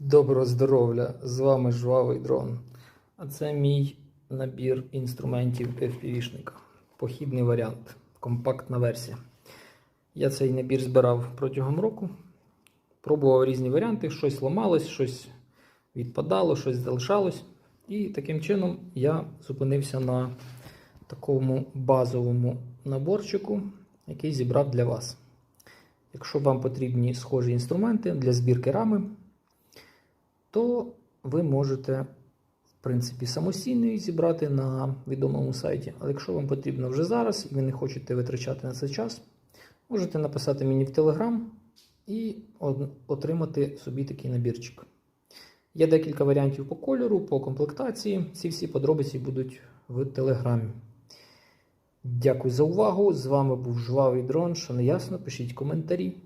Доброго здоров'я! З вами Жвавий дрон. А це мій набір інструментів FPV-шника. Похідний варіант, компактна версія. Я цей набір збирав протягом року. Пробував різні варіанти, щось ламалось, щось відпадало, щось залишалось. І таким чином я зупинився на такому базовому наборчику, який зібрав для вас. Якщо вам потрібні схожі інструменти для збірки рами, то ви можете, в принципі, самостійно їх зібрати на відомому сайті. Але якщо вам потрібно вже зараз і ви не хочете витрачати на це час, можете написати мені в Telegram і отримати собі такий набірчик. Є декілька варіантів по кольору, по комплектації. Ці всі подробиці будуть в Телеграмі. Дякую за увагу. З вами був Жвавий дрон. Що не ясно, пишіть коментарі.